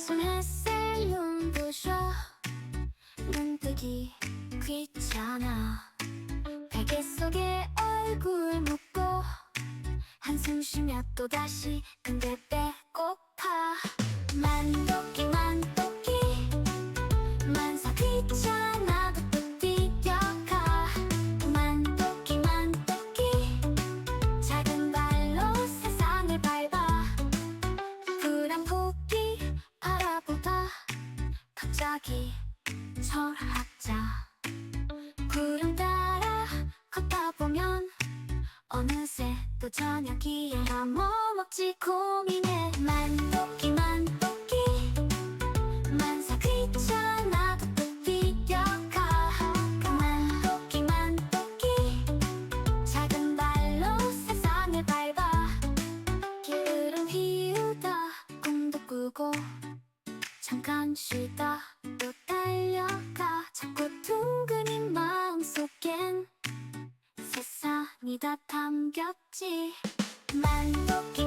아침 햇살 눈부셔 눈 뜨기 귀찮아. 베개 속에 얼굴 묻고 한숨 쉬며 또다시 근데 배 갑자기 철학자. 구름 따라 걷다 보면 어느새 또 저녁이야 뭐 먹지 고민해 만독기 만독기 만사 귀찮아도 또 뛰어가 만독기 만독기 작은 발로 세상을 밟아. 게으름 피우다. 꿈도 꾸고 잠깐 쉬다 세상이 다 담겼지. 만독기